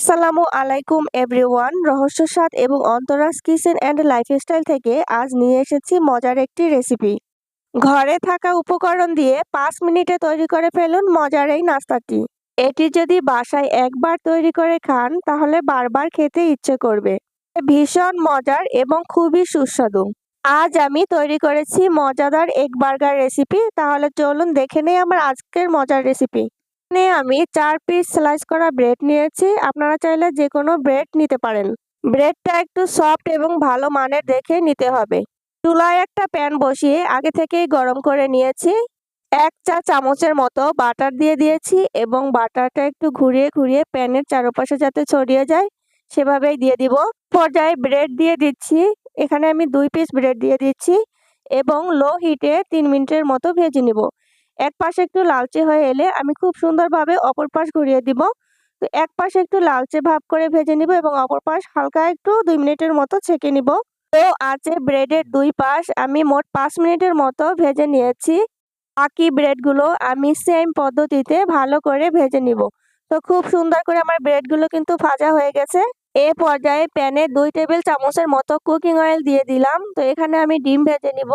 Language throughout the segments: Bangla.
আসসালামু আলাইকুম, এভরিওয়ান। রহস্য স্বাদ এবং অন্তরাজ কিচেন অ্যান্ড লাইফস্টাইল থেকে আজ নিয়ে এসেছি মজার একটি রেসিপি। ঘরে থাকা উপকরণ দিয়ে পাঁচ মিনিটে তৈরি করে ফেলুন মজার এই নাস্তাটি। এটি যদি বাসায় একবার তৈরি করে খান, তাহলে বারবার খেতে ইচ্ছে করবে। ভীষণ মজার এবং খুবই সুস্বাদু। আজ আমি তৈরি করেছি মজাদার এক বার্গার রেসিপি। তাহলে চলুন দেখে নেই আমার আজকের মজার রেসিপি। এখানে আমি চার পিস স্লাইস করা ব্রেড নিয়েছি। আপনারা চাইলে যে কোনো ব্রেড নিতে পারেন। ব্রেডটা একটু সফট এবং ভালো মানের দেখে নিতে হবে। চুলায় একটা প্যান বসিয়ে আগে থেকেই গরম করে নিয়েছি। এক চা চামচের মতো বাটার দিয়ে দিয়েছি এবং বাটারটা একটু ঘুরিয়ে ঘুরিয়ে প্যানের চারপাশে যাতে ছড়িয়ে যায়, সেভাবেই দিয়ে দিব। পর্যায়ে ব্রেড দিয়ে দিচ্ছি। এখানে আমি দুই পিস ব্রেড দিয়ে দিচ্ছি এবং লো হিটে তিন মিনিটের মতো ভেজে নিব। এক পাশে একটু লালচে হয়ে এলে আমি খুব সুন্দরভাবে অপর পাশ ঘুরিয়ে দিব। তো এক পাশে একটু লালচে ভাব করে ভেজে নিব এবং অপর পাশ হালকা একটু দুই মিনিটের মতো ছেঁকে নিব। তো আছে ব্রেডের দুই পাশ আমি মোট পাঁচ মিনিটের মতো ভেজে নিয়েছি। বাকি ব্রেডগুলো আমি সেম পদ্ধতিতে ভালো করে ভেজে নিব। তো খুব সুন্দর করে আমার ব্রেডগুলো কিন্তু ভাজা হয়ে গেছে। এ পর্যায়ে প্যানে দুই টেবিল চামচের মতো কুকিং অয়েল দিয়ে দিলাম। তো এখানে আমি ডিম ভেজে নিব।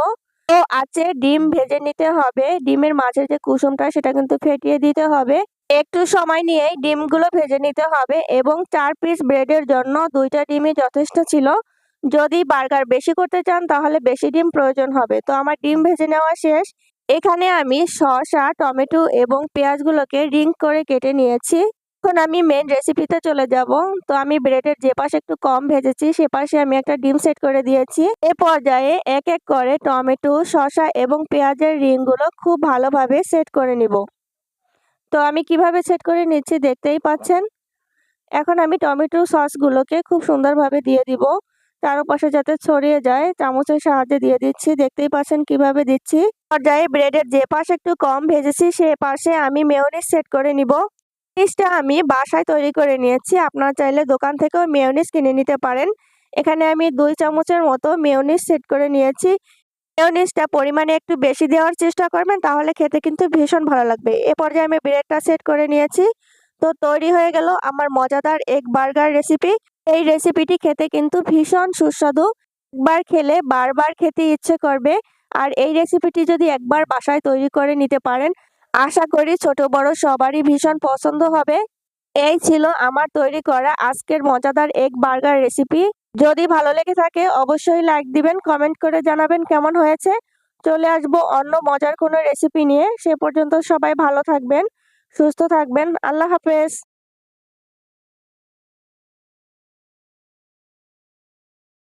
তো আছে, ডিম ভেজে নিতে হবে। ডিমের মাঝের যে কুসুমটা, সেটা কিন্তু ফেটিয়ে দিতে হবে। একটু সময় নিয়েই ডিমগুলো ভেজে নিতে হবে এবং চার পিস ব্রেডের জন্য দুইটা ডিমই যথেষ্ট ছিল। যদি বার্গার বেশি করতে চান, তাহলে বেশি ডিম প্রয়োজন হবে। তো আমার ডিম ভেজে নেওয়া শেষ। এখানে আমি শসা, টমেটো এবং পেঁয়াজগুলোকে রিং করে কেটে নিয়েছি। এখন আমি মেন রেসিপিতে চলে যাব। তো আমি ব্রেডের যে পাশে একটু কম ভেজেছি, সে পাশে আমি একটা ডিম সেট করে দিয়েছি। এ পর্যায়ে এক এক করে টমেটো, শসা এবং পেঁয়াজের রিংগুলো খুব ভালোভাবে সেট করে নিব। তো আমি কীভাবে সেট করে নিচ্ছি দেখতেই পাচ্ছেন? এখন আমি টমেটো সসগুলোকে খুব সুন্দরভাবে দিয়ে দিব। চারপাশে যাতে ছড়িয়ে যায়, চামচের সাহায্যে দিয়ে দিচ্ছি। দেখতেই পাচ্ছেন কীভাবে দিচ্ছি। পর্যায়ে ব্রেডের যে পাশে একটু কম ভেজেছি, সে পাশে আমি মেয়নিস সেট করে নিব। মেয়নিসটা আমি বাসায় তৈরি করে নিয়েছি। আপনারা চাইলে দোকান থেকেও মেয়নিস কিনে নিতে পারেন। এখানে আমি দুই চামচের মতো মেয়নিস সেট করে নিয়েছি। মেয়নিসটা পরিমাণে একটু বেশি দেওয়ার চেষ্টা করবেন, তাহলে খেতে কিন্তু ভীষণ ভালো লাগবে। এ পর্যায়ে আমি ব্রেডটা সেট করে নিয়েছি। তো তৈরি হয়ে গেল আমার মজাদার এক বার্গার রেসিপি। এই রেসিপিটি খেতে কিন্তু ভীষণ সুস্বাদু। একবার খেলে বারবার খেতে ইচ্ছে করবে। আর এই রেসিপিটি যদি একবার বাসায় তৈরি করে নিতে পারেন আশা করি ছোট বড় সবারই ভীষণ পছন্দ হবে। এই ছিল আমার তৈরি করা আজকের মজাদার এক বার্গার রেসিপি যদি ভালো লেগে থাকে, অবশ্যই লাইক দিবেন কমেন্ট করে জানাবেন কেমন হয়েছে। চলে আসব অন্য মজার কোনো রেসিপি নিয়ে। সে পর্যন্ত সবাই ভালো থাকবেন, সুস্থ থাকবেন। আল্লাহ হাফেজ।